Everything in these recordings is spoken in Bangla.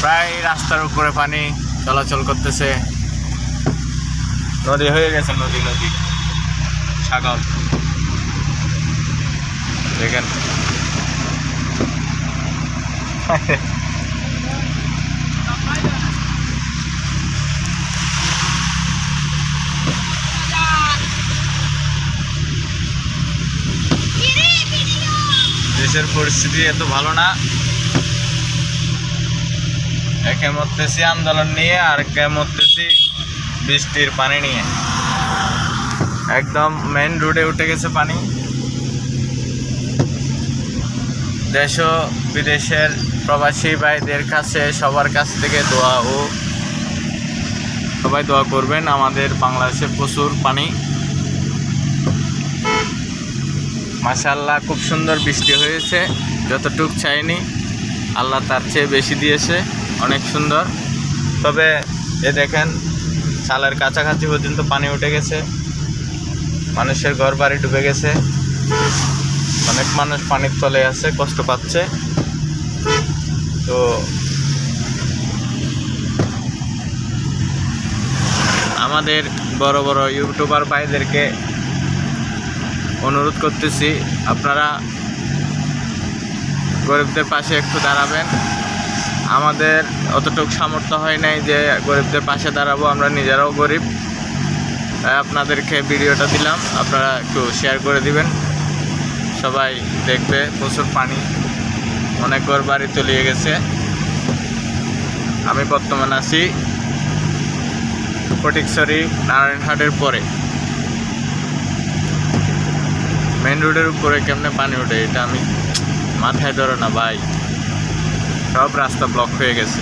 প্রায় রাস্তার উপরে পানি চলাচল করতেছে। নদী হয়ে গেছে, নদী নদী। সাগর দেখেন। দেশের পরিস্থিতি এত ভালো না। একে মরতেছি আন্দোলন নিয়ে, আর একে মরতেছি বৃষ্টির পানি নিয়ে। একদম মেন রোডে উঠে গেছে পানি। দেশ ও বিদেশের প্রবাসী ভাইদের কাছে সবার কাছ থেকে দোয়া ও সবাই দোয়া করবেন, আমাদের বাংলাদেশে প্রচুর পানি। মাশাল্লাহ খুব সুন্দর বৃষ্টি হয়েছে, যতটুক চাইনি, আল্লাহ তার চেয়ে বেশি দিয়েছে। অনেক সুন্দর। তবে এ দেখেন, চালের কাছাকাছি পর্যন্ত পানি উঠে গেছে। মানুষের ঘর বাড়ি ডুবে গেছে। অনেক মানুষ পানির তলে আছে, কষ্ট পাচ্ছে। তো আমাদের বড় বড় ইউটিউবার ভাইদেরকে অনুরোধ করতেছি, আপনারা গরিবদের পাশে একটু দাঁড়াবেন। আমাদের অতটুকু সামর্থ্য হয় নাই যে গরিবদের পাশে দাঁড়াবো, আমরা নিজেরাও গরিব। তাই আপনাদেরকে ভিডিওটা দিলাম, আপনারা একটু শেয়ার করে দিবেন। সবাই দেখবে, প্রচুর পানি। অনেক ঘর বাড়ি তলিয়ে গেছে। আমি বর্তমানে আছি ফটিকছড়ি নারায়ণহাটের পরে। মেন রোডের উপরে কেমনে পানি ওঠে এটা আমি মাথায় ধরো না, ভাই। সব রাস্তা ব্লক হয়ে গেছে।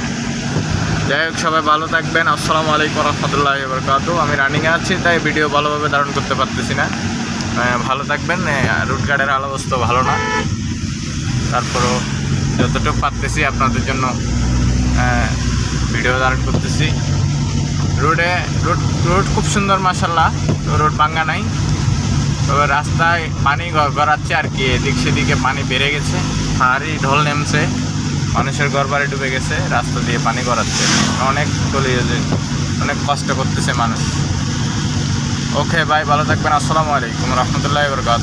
যাই হোক, সবাই ভালো থাকবেন। আসসালামু আলাইকুম রহমতুল্লাহ বরকাত আমি রানিংয়ে আছি, তাই ভিডিও ভালোভাবে ধারণ করতে পারতেছি না। ভালো থাকবেন। রুট গার্ডের অবস্থা ভালো না। তারপরও যতটুকু পারতেছি আপনাদের জন্য ভিডিও ধারণ করতেছি। রোডে রোড রোড খুব সুন্দর মাসাল্লাহ রোড ভাঙ্গা নাই। তবে রাস্তায় পানি গড়াচ্ছে আর কি। এদিক সেদিকে পানি বেড়ে গেছে। পাহাড়ি ঢল নেমছে। মানুষের ঘর বাড়ি ডুবে গেছে, রাস্তা দিয়ে পানি গড়াচ্ছে। অনেক তলিয়ে অনেক কষ্ট করতেছে মানুষ। ওকে, ভাই, ভালো থাকবেন। আসসালামু আলাইকুম রহমতুল্লাহ বরকাত